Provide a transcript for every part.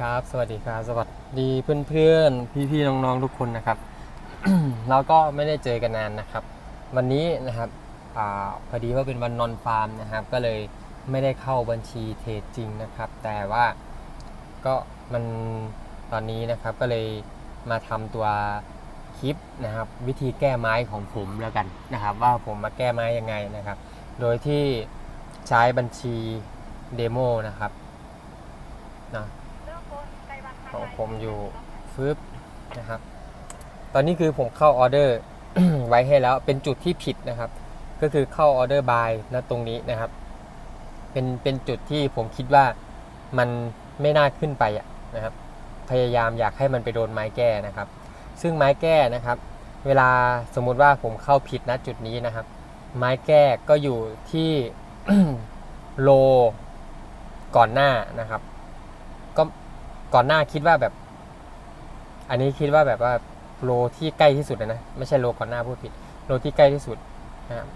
ครับ สวัสดีครับ สวัสดีเพื่อนๆ พี่ๆ น้องๆ ทุกคนนะครับ เราก็ไม่ได้เจอกันนานนะครับ วันนี้นะครับอพอดีว่าเป็นวันนอนฟาร์มนะครับ ก็เลยไม่ได้เข้าบัญชีเทรดจริงนะครับ แต่ว่าก็มันตอนนี้นะครับก็เลยมาทำตัวคลิปนะครับวิธีแก้ไม้ของผมแล้วกันนะครับ ว่าผมมาแก้ไม้ยังไงนะครับ โดยที่ใช้บัญชีเดโมนะครับนะ ของ ผมอยู่ฟึบนะครับ ตอนนี้คือผมเข้าออเดอร์ไว้ให้แล้วเป็นจุดที่ผิดนะครับ ก็คือเข้าออเดอร์บายนะตรงนี้นะครับ เป็นเป็นจุดที่ผมคิดว่ามันไม่น่าขึ้นไปอะนะครับ พยายามอยากให้มันไปโดนไม้แก้นะครับ ซึ่งไม้แก้นะครับ เวลาสมมุติว่าผมเข้าผิดนะจุดนี้นะครับ ไม้แก้ก็อยู่ที่โลก่อนหน้านะครับ ก่อนหน้าคิดว่าแบบ อันนี้คิดว่าแบบว่าโลที่ใกล้ที่สุดนะนะ ไม่ใช่โลก่อนหน้าพูดผิด โลที่ใกล้ที่สุดนะครับ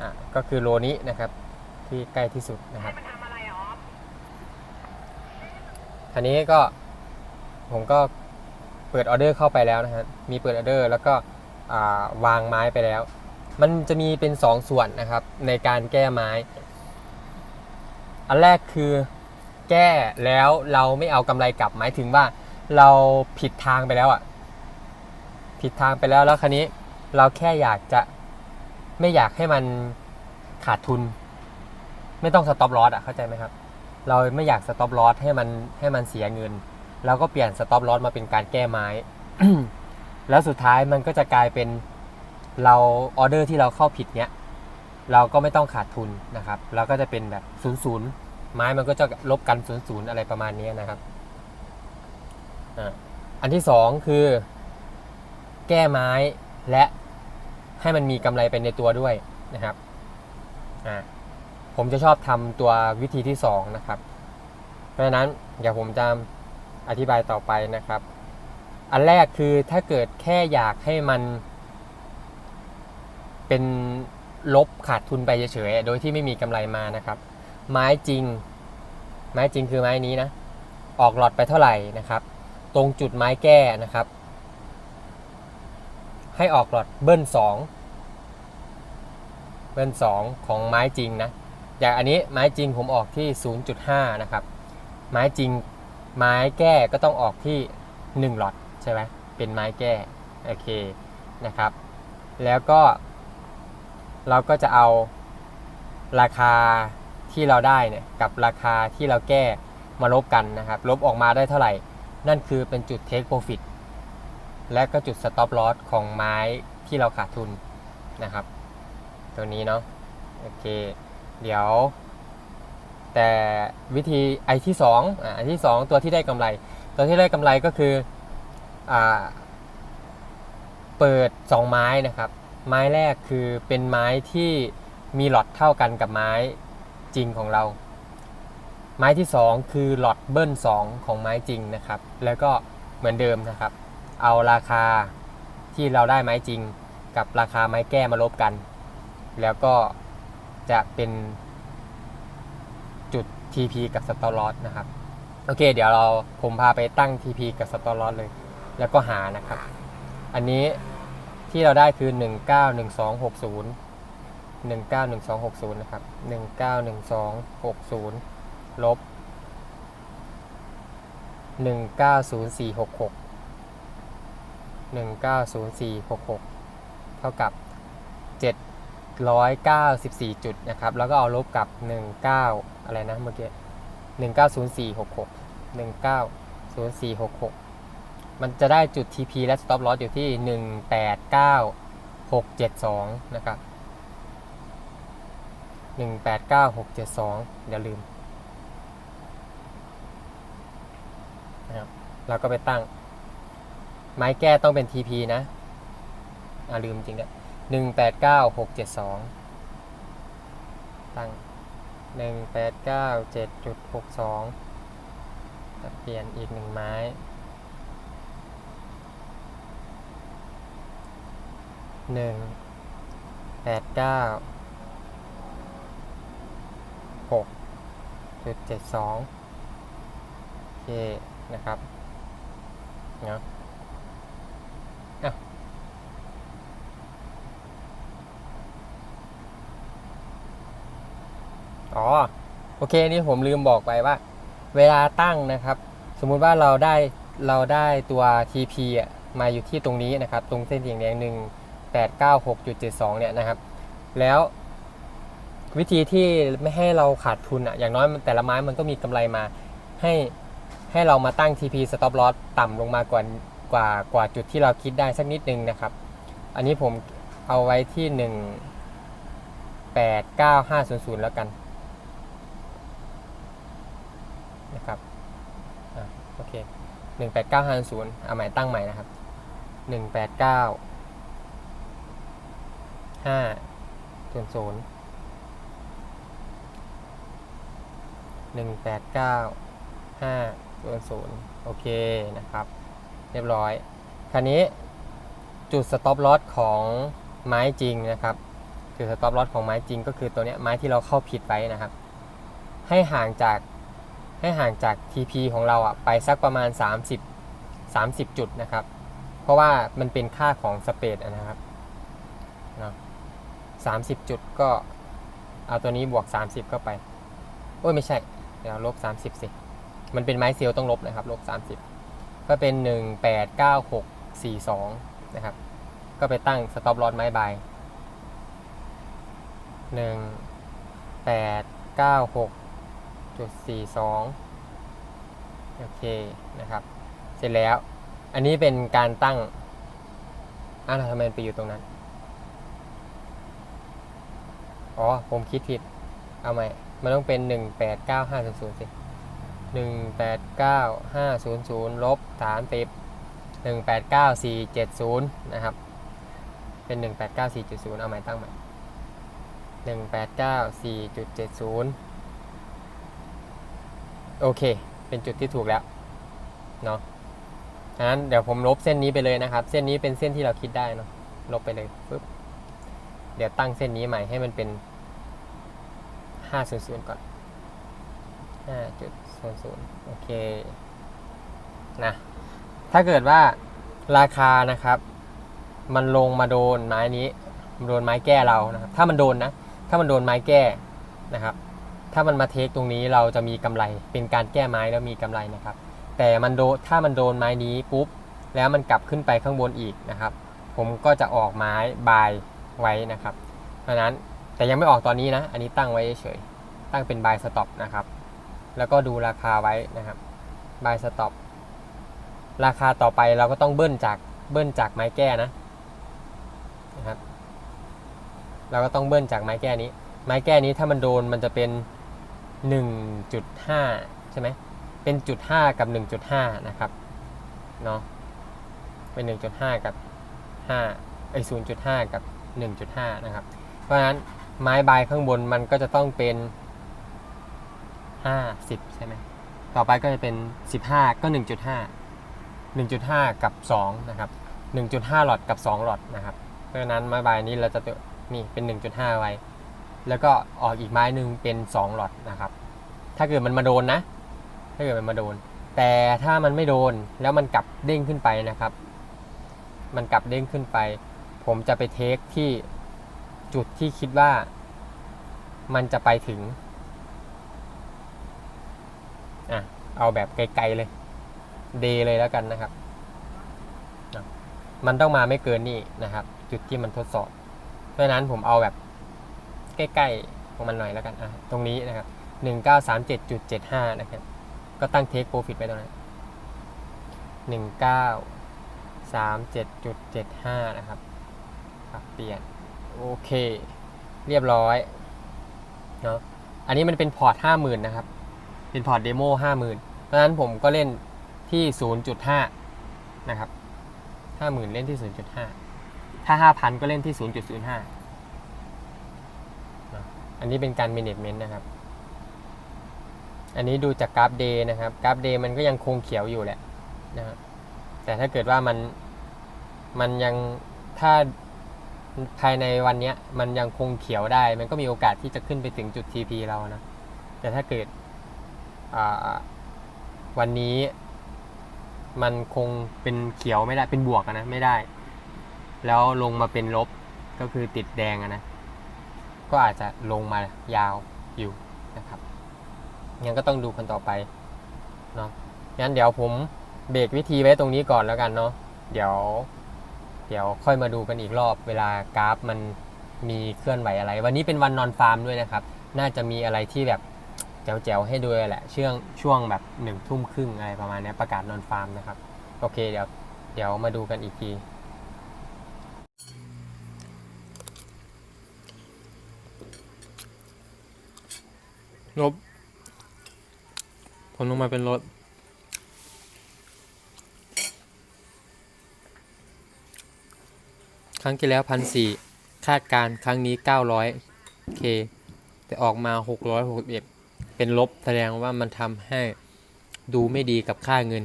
อะก็คือโลนี้นะครับ ที่ใกล้ที่สุดนะครับทีนี้ก็ผมก็เปิดออเดอร์เข้าไปแล้วนะฮะมีเปิดออเดอร์แล้วก็อ่าวางไม้ไปแล้ว มันจะมีเป็น2ส่วนนะครับในการแก้ไม้ อันแรกคือ แก้แล้วเราไม่เอากำไรกลับหมายถึงว่า เราผิดทางไปแล้วอะ ผิดทางไปแล้วแล้วคราวนี้ เราแค่อยากจะไม่อยากให้มันขาดทุน ไม่ต้องสต็อปลอสอะเข้าใจไหมครับ เราไม่อยากสต็อปลอสให้มันให้มันเสียเงินเราก็เปลี่ยนสต็อปลอสมาเป็นการแก้ไม้ แล้วสุดท้ายมันก็จะกลายเป็นเราออเดอร์ที่เราเข้าผิดเนี้ย เราก็ไม่ต้องขาดทุนนะครับ เราก็จะเป็นแบบศูนย์ศูนย์ ไม้มันก็จะลบกันศูนย์ศูนย์อะไรประมาณนี้นะครับอันที่สองคือ แก้ไม้และให้มันมีกำไรไปในตัวด้วยนะครับผมจะชอบทำตัววิธีที่สองนะครับ เพราะฉะนั้นเดี๋ยวผมจะอธิบายต่อไปนะครับ อันแรกคือถ้าเกิดแค่อยากให้มันเป็นลบขาดทุนไปเฉยๆ โดยที่ไม่มีกำไรมานะครับ ไม้จริง ไม้จริงคือไม้นี้นะ ออกหลอดไปเท่าไหร่นะครับ ตรงจุดไม้แก้นะครับ ให้ออกหลอดเบิ้ลสองเบิ้ลสองของไม้จริงนะอย่างอันนี้ไม้จริงผมออกที่ 0.5 นะครับ ไม้จริงไม้แก้ก็ต้องออกที่ 1 หลอดใช่ไหมเป็นไม้แก้โอเคนะครับ แล้วก็เราก็จะเอาราคา ที่เราได้เนี่ยกับราคาที่เราแก้มาลบกันนะครับ ลบออกมาได้เท่าไหร่ นั่นคือเป็นจุด take profit และก็จุด stop loss ของไม้ที่เราขาดทุนนะครับ ตัวนี้เนาะโอเค เดี๋ยว แต่วิธีไอที่2อ่าอันที่ 2 ตัวที่ได้กำไร ตัวที่ได้กำไรก็คืออ่าเปิด 2 ไม้นะครับ ไม้แรกคือเป็นไม้ที่มีหลอดเท่ากันกับไม้ จริงของเรา ไม้ที่ 2 คือหลอดเบิ้ล2ของไม้จริงนะครับ แล้วก็เหมือนเดิมนะครับ เอาราคาที่เราได้ไม้จริง กับราคาไม้แก้มาลบกัน แล้วก็จะเป็นจุด TP กับสตอลอสนะครับ โอเค เดี๋ยวเราผมพาไปตั้ง TP กับสตอลอสเลย แล้วก็หานะครับ อันนี้ที่เราได้คือ 191260 191260 นะครับ 191260 ลบ 190466 190466 เท่ากับ 794 จุดนะครับ แล้วก็เอาลบกับ 19 อะไรนะเมื่อกี้ 190466 190466 มันจะได้จุด TP และ Stop Loss อยู่ที่ 189672 นะครับ 189672องอย่าลืมนะครับเราก็ไปตั้ง ไม้แก้ต้องเป็น TP นะอ่าลืมจริงด้วยหนึ่งแปดเก้าหกเจ็ดสองตั้งหนึ่งแปดเก้าเจ็ดจุดหกสองจะเปลี่ยนอีกหนึ่งไม้หนึ่งแปดเก้า หกจุดเจ็ดสองโอเคนะครับเนาะอ๋อโอเคนี่ผมลืมบอกไปว่า เวลาตั้งนะครับ สมมุติว่าเราได้เราได้ตัว TP อะมาอยู่ที่ตรงนี้นะครับ ตรงเส้นเสียงแดงหนึ่งแปดเก้าหกจุดเจ็ดสองเนี่ยนะครับ แล้ว วิธีที่ไม่ให้เราขาดทุนอะอย่างน้อยแต่ละไม้มันก็มีกำไรมาให้ให้เรามาตั้ง TP stop loss ต่ำลงมากว่ากว่ากว่าจุดที่เราคิดได้สักนิดนึงนะครับ อันนี้ผมเอาไว้ที่ 1 8 9 5 0 0 แล้วกันนะครับอโอเค1 8 9 5 0 0เอาใหม่ตั้งใหม่นะครับ 1 8 9 5 0 0 18950โอเคนะครับ เรียบร้อย คราวนี้จุดสต็อปลอสของไม้จริงนะครับ จุดสต็อปลอสของไม้จริงก็คือตัวเนี้ยไม้ที่เราเข้าผิดไปนะครับ ให้ห่างจากให้ห่างจาก TP ของเราอะไปสักประมาณ 30 30 จุดนะครับ เพราะว่ามันเป็นค่าของสเปดนะครับเนาะ30 จุดก็เอาตัวนี้บวก 30 เข้าไป โอ้ยไม่ใช่ เดี๋ยวลบ30สิบสิ มันเป็นไม้เซลล์ต้องลบนะครับลบ30ก็เป็น1 8 9 6 4 2นะครับ ก็ไปตั้ง stop loss ไม้ใบาย1 8 9 6จุดสี่สองโอเคนะครับ เสร็จแล้ว อันนี้เป็นการตั้งอ้าวทำไมมันไปอยู่ตรงนั้น อ๋อ ผมคิดผิด เอาใหม่ มันต้องเป็นหนึ่งแปดเก้าห้าศูนย์ศูนย์สิหนึ่งแปดเก้าห้าศูนย์ศูนย์ลบสามสิบหนึ่งแปดเก้าสี่เจ็ดศูนย์นะครับ เป็นหนึ่งแปดเก้าสี่จุดศูนย์เอาใหม่ตั้งใหม่หนึ่งแปดเก้าสี่จุดเจ็ดศูนย์โอเค เป็นจุดที่ถูกแล้ว เนาะฉะนั้นเดี๋ยวผมลบเส้นนี้ไปเลยนะครับ เส้นนี้เป็นเส้นที่เราคิดได้เนาะ ลบไปเลยปึ๊บ เดี๋ยวตั้งเส้นนี้ใหม่ให้มันเป็น 500 ก่อน 5.00 โอเค นะ ถ้าเกิดว่าราคานะครับ มันลงมาโดนไม้นี้มโดนไม้แก้เรานะครับ ถ้ามันโดนนะ ถ้ามันโดนไม้แก้นะครับ ถ้ามันมาเทคตรงนี้เราจะมีกำไร เป็นการแก้ไม้แล้วมีกำไรนะครับ แต่มันโดน ถ้ามันโดนไม้นี้ปุ๊บ แล้วมันกลับขึ้นไปข้างบนอีกนะครับ ผมก็จะออกไม้บายไว้นะครับ เพราะนั้น แต่ยังไม่ออกตอนนี้นะ อันนี้ตั้งไว้เฉยๆตั้งเป็นบายสต็อปนะครับ แล้วก็ดูราคาไว้นะครับบายสต็อปราคาต่อไปเราก็ต้องเบิ้ลจากเบิ้ลจากไม้แก้นะนะครับ เราก็ต้องเบิ้ลจากไม้แก้นี้ ไม้แก้นี้ถ้ามันโดนมันจะเป็น 1.5 ใช่ไหมเป็นจุด5กับ 1.5 นะครับเนาะเป็น 1.5 กับ5ไอ้0.5 กับ 1.5 นะครับ เพราะฉะนั้น ไม้ใบข้างบนมันก็จะต้องเป็น50ใช่ไหมต่อไปก็จะเป็น15ก็1.5 1.5กับ2นะครับ1.5หลอดกับ2หลอดนะครับ เพราะฉะนั้นไม้ใบนี้เราจะนี่เป็น1.5ไว้ แล้วก็ออกอีกไม้หนึ่งเป็น2หลอดนะครับ ถ้าเกิดมันมาโดนนะ ถ้าเกิดมันมาโดน แต่ถ้ามันไม่โดนแล้วมันกลับเด้งขึ้นไปนะครับ มันกลับเด้งขึ้นไป ผมจะไปเทคที่ จุดที่คิดว่ามันจะไปถึง อะ เอาแบบไกลๆเลย เดเลยแล้วกันนะครับ มันต้องมาไม่เกินนี่นะครับ จุดที่มันทดสอบ เพราะนั้นผมเอาแบบใกล้ๆของมันหน่อยแล้วกัน อะ ตรงนี้นะครับหนึ่งเก้าสามเจ็ดจุดเจ็ดห้านะครับ ก็ตั้งเทคโปรฟิตไว้ตรงนั้นหนึ่งเก้าสามเจ็ดจุดเจ็ดห้านะครับปรับเปลี่ยน โอเค เรียบร้อยเนาะอันนี้มันเป็นพอร์ตห้าหมื่นนะครับ เป็นพอร์ตเดโมห้าหมื่นเพราะฉะนั้นผมก็เล่นที่ศูนย์จุดห้านะครับห้าหมื่นเล่นที่ศูนย์จุดห้าถ้าห้าพันก็เล่นที่ศูนย์จุดศูนย์ห้าอันนี้เป็นการ management นะครับ อันนี้ดูจากกราฟเดย์นะครับ กราฟเดย์มันก็ยังคงเขียวอยู่แหละนะครับแต่ถ้าเกิดว่ามันมันยังถ้า ภายในวันเนี้ยมันยังคงเขียวได้ มันก็มีโอกาสที่จะขึ้นไปถึงจุด TP เรานะ แต่ถ้าเกิดวันนี้มันคงเป็นเขียวไม่ได้เป็นบวกนะไม่ได้ แล้วลงมาเป็นลบก็คือติดแดงนะ ก็อาจจะลงมายาวอยู่นะครับงั้นก็ต้องดูกันต่อไปเนาะงั้นเดี๋ยวผมเบรกวิธีไว้ตรงนี้ก่อนแล้วกันเนาะเดี๋ยว ดี๋ยวค่อยมาดูกันอีกรอบเวลากราฟมันมีเคลื่อนไหวอะไร วันนี้เป็นวันนอนฟาร์มด้วยนะครับ น่าจะมีอะไรที่แบบแจ๋วๆให้ดูแหละช่วงช่วงแบบหนึ่งทุ่มครึ่งอะไรประมาณนี้ประกาศนอนฟาร์มนะครับ โอเคเดี๋ยวเดี๋ยวมาดูกันอีกทีลบผลลงมาเป็นลด ครั้งที่แล้วพันสี่คาดการครั้งนี้900 k แต่ออกมา661เป็นลบแสดงว่ามันทำให้ดูไม่ดีกับค่าเงิน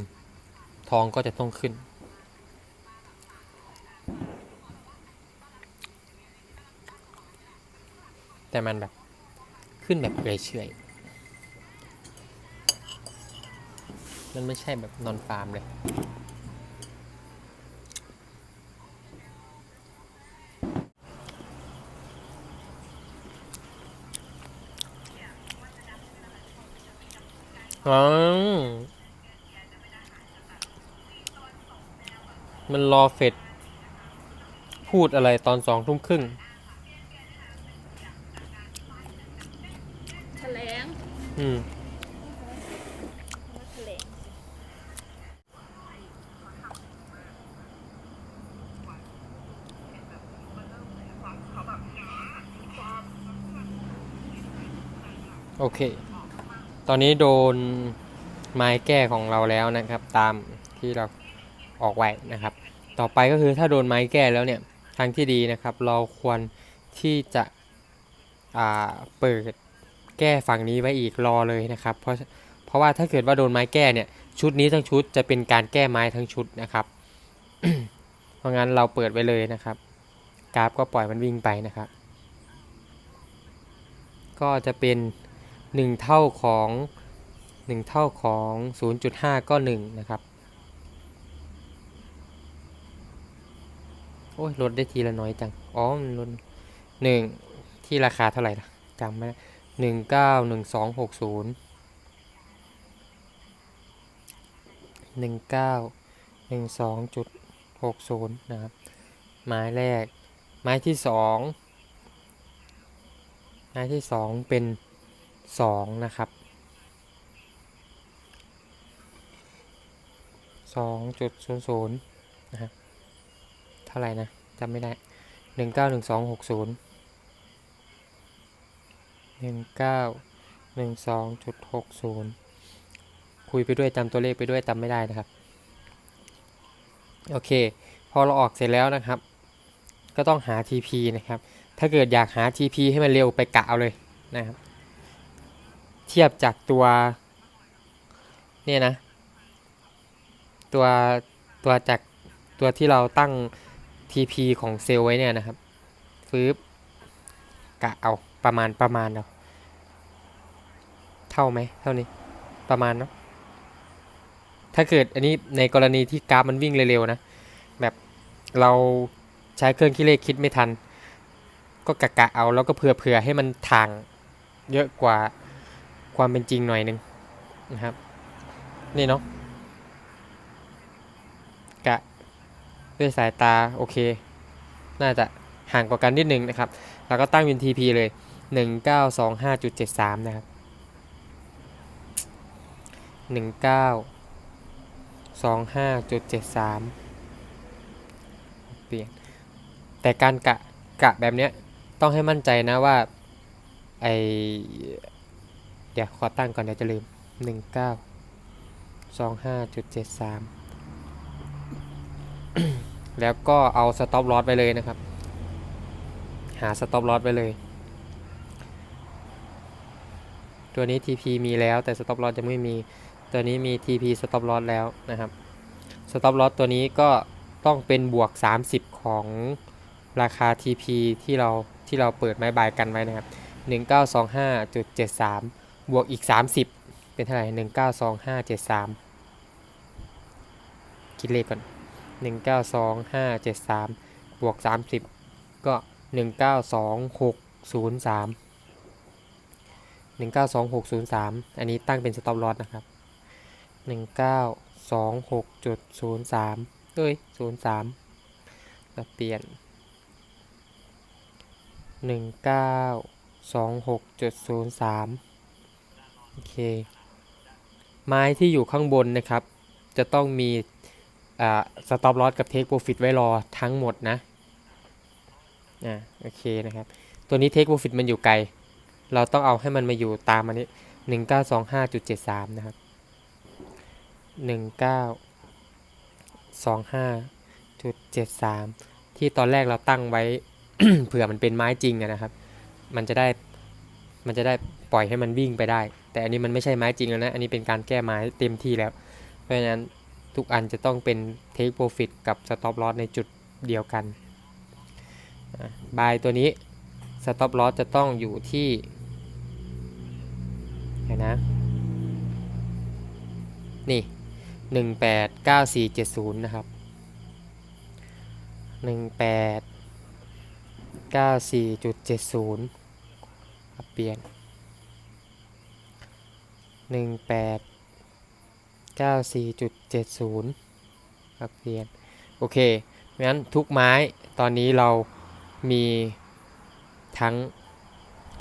ทองก็จะต้องขึ้น แต่มันแบบขึ้นแบบเฉยๆมันไม่ใช่แบบนอนฟาร์มเลย อ๋อมันรอเฟดพูดอะไรตอนสองทุ่มครึ่ง แถลงอืม แถลงโอเค ตอนนี้โดนไม้แก้ของเราแล้วนะครับ ตามที่เราออกไว้นะครับ ต่อไปก็คือถ้าโดนไม้แก้แล้วเนี่ยทางที่ดีนะครับ เราควรที่จะเปิดแก้ฝั่งนี้ไว้อีกรอเลยนะครับ เพราะเพราะว่าถ้าเกิดว่าโดนไม้แก้เนี่ยชุดนี้ทั้งชุดจะเป็นการแก้ไม้ทั้งชุดนะครับ เพราะงั้นเราเปิดไว้เลยนะครับ กราฟก็ปล่อยมันวิ่งไปนะครับ ก็จะเป็น 1 เท่าของ 1 เท่าของ 0.5 ก็ 1 นะครับ โอ้ยลดได้ทีละน้อยจัง อ๋อมันลดหนึ่งที่ราคาเท่าไหร่ล่ะจำไม่ได้หนึ่งเก้าหนึ่งสองหกศูนย์หนึ่งเก้าหนึ่งสองจุดหกศูนย์นะครับ ไม้แรก ไม้ที่สองไม้ที่สองเป็น สองนะครับสองจุดศูนย์ศูนย์นะฮะเท่าไหร่นะจำไม่ได้หนึ่งเก้าหนึ่งสองหกศูนย์หนึ่งเก้าหนึ่งสองจุดหกศูนย์คุยไปด้วยจำตัวเลขไปด้วยจำไม่ได้นะครับ โอเค พอเราออกเสร็จแล้วนะครับ ก็ต้องหา TP นะครับ ถ้าเกิดอยากหา TP ให้มันเร็วไปกะเอาเลยนะครับ เทียบจากตัวเนี่ยนะ ตัวตัวจากตัวที่เราตั้ง TP ของเซลล์ไว้เนี่ยนะครับฟืบกะเอาประมาณประมาณเอาเท่าไหมเท่านี้ประมาณเนาะถ้าเกิดอันนี้ในกรณีที่กราฟมันวิ่งเร็วๆนะ แบบเราใช้เครื่องคิดเลขคิดไม่ทัน ก็กะกะเอาแล้วก็เผื่อเผื่อให้มันทางเยอะกว่า ความเป็นจริงหน่อยหนึ่งนะครับ นี่เนาะกะด้วยสายตาโอเค น่าจะห่างกว่ากันนิดนึงนะครับ แล้วก็ตั้งเป็น TP เลย 1925.73 นะครับ 1925.73 เปลี่ยน แต่การกะกะแบบเนี้ยต้องให้มั่นใจนะว่าไอ ดี๋ยวขอตั้งก่อนเดี๋ยวจะลืมหนึ่งเก้าสองห้าจุดเจ็ดสามแล้วก็เอาสต็อปลอสไปเลยนะครับ หาสต็อปลอสไปเลย ตัวนี้ TP มีแล้วแต่สต็อปลอสจะไม่มี ตัวนี้มี TP สต็อปลอสแล้วนะครับสต็อปลอสตัวนี้ก็ต้องเป็นบวก 30 ของราคา TP ที่เราที่เราเปิดไม้บายกันไว้นะครับ 1925.73 บวกอีก 30 เป็นเท่าไหร่192573คิดเลขก่อนหนึ่งเก้าสองห้าเจ็ดสามบวกสามสิบก็หนึ่งเก้าสองหกศูนย์สามหนึ่งเก้าสองหกศูนย์สามอันนี้ตั้งเป็นสต็อปลอสนะครับหนึ่งเก้าสองหกจุดศูนย์สามเอ้ยศูนย์สามเราเปลี่ยนหนึ่งเก้าสองหกจุดศูนย์สาม โอเค ไม้ที่อยู่ข้างบนนะครับ จะต้องมีอ่าสต็อปลอสกับเทคโปรฟิตไว้รอทั้งหมดนะอ่าโอเคนะครับ ตัวนี้เทคโปรฟิตมันอยู่ไกล เราต้องเอาให้มันมาอยู่ตามอันนี้หนึ่งเก้าสองห้าจุดเจ็ดสามนะครับหนึ่งเก้าสองห้าจุดเจ็ดสามที่ตอนแรกเราตั้งไว้ เผื่อมันเป็นไม้จริงนะครับ มันจะได้ มันจะได้ปล่อยให้มันวิ่งไปได้ แต่อันนี้มันไม่ใช่ไม้จริงแล้วนะ อันนี้เป็นการแก้ไม้เต็มที่แล้ว เพราะฉะนั้นทุกอันจะต้องเป็น take profit กับ stop loss ในจุดเดียวกันบายตัวนี้ stop loss จะต้องอยู่ที่เห็นนะนี่ 189470 นะครับ 1894.70เปลี่ยน หนึ่งแปดเก้าสี่จุดเจ็ดศูนย์ครับเรียนโอเคงั้นทุกไม้ตอนนี้เรามีทั้ง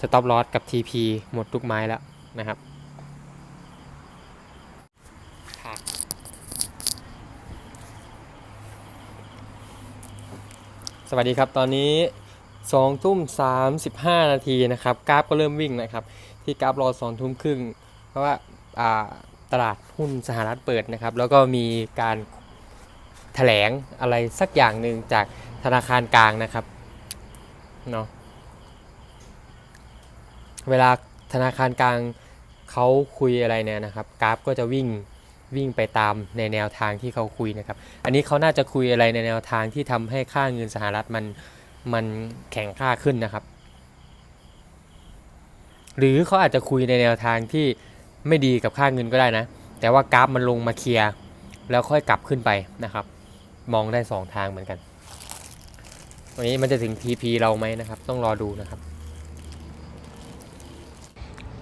stop loss กับ TP หมดทุกไม้แล้วนะครับสวัสดีครับ ตอนนี้2ทุ่ม35 นาทีนะครับ กราฟก็เริ่มวิ่งนะครับ ที่กราฟรอ2ทุ่มครึ่ง ราะว่าอ่าตลาดหุ้นสหรัฐเปิดนะครับ แล้วก็มีการแถลงอะไรสักอย่างหนึ่งจากธนาคารกลางนะครับเนาะเวลาธนาคารกลางเขาคุยอะไรเนี่ยนะครับกราฟก็จะวิ่งวิ่งไปตามในแนวทางที่เขาคุยนะครับ อันนี้เขาน่าจะคุยอะไรในแนวทางที่ทำให้ค่าเงินสหรัฐมันมันแข็งค่าขึ้นนะครับ หรือเขาอาจจะคุยในแนวทางที่ ไม่ดีกับค่าเงินก็ได้นะ แต่ว่ากราฟมันลงมาเคลียร์แล้วค่อยกลับขึ้นไปนะครับ มองได้ 2 ทางเหมือนกันวันนี้มันจะถึง TP เราไหมนะครับ ต้องรอดูนะครับ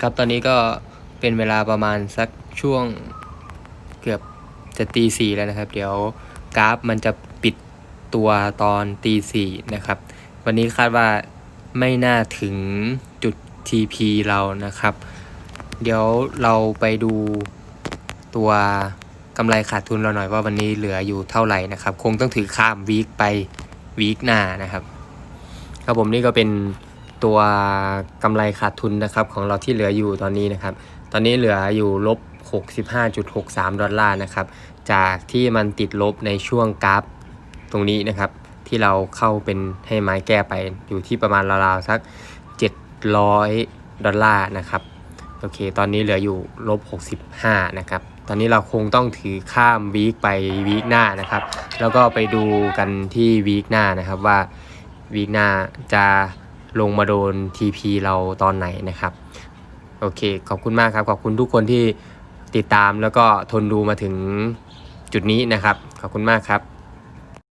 ครับตอนนี้ก็เป็นเวลาประมาณสักช่วงเกือบจะตีสี่แล้วนะครับ เดี๋ยวกราฟมันจะปิดตัวตอนตีสี่นะครับ วันนี้คาดว่าไม่น่าถึงจุด TP เรานะครับ เดี๋ยวเราไปดูตัวกำไรขาดทุนเราหน่อยว่าวันนี้เหลืออยู่เท่าไหร่นะครับ คงต้องถือข้ามวีคไปวีคหน้านะครับ ครับผมนี่ก็เป็นตัวกำไรขาดทุนนะครับของเราที่เหลืออยู่ตอนนี้นะครับ ตอนนี้เหลืออยู่ลบ 65.63 ดอลลาร์นะครับ จากที่มันติดลบในช่วงกราฟตรงนี้นะครับ ที่เราเข้าเป็นให้ไม้แก้ไปอยู่ที่ประมาณราวๆสัก 700 ดอลลาร์นะครับ โอเค ตอนนี้เหลืออยู่ลบ 65 นะครับ ตอนนี้เราคงต้องถือข้ามวีคไปวีคหน้านะครับ แล้วก็ไปดูกันที่วีคหน้านะครับว่าวีคหน้าจะลงมาโดน TP เราตอนไหนนะครับ โอเค ขอบคุณมากครับ ขอบคุณทุกคนที่ติดตามแล้วก็ทนดูมาถึงจุดนี้นะครับ ขอบคุณมากครับ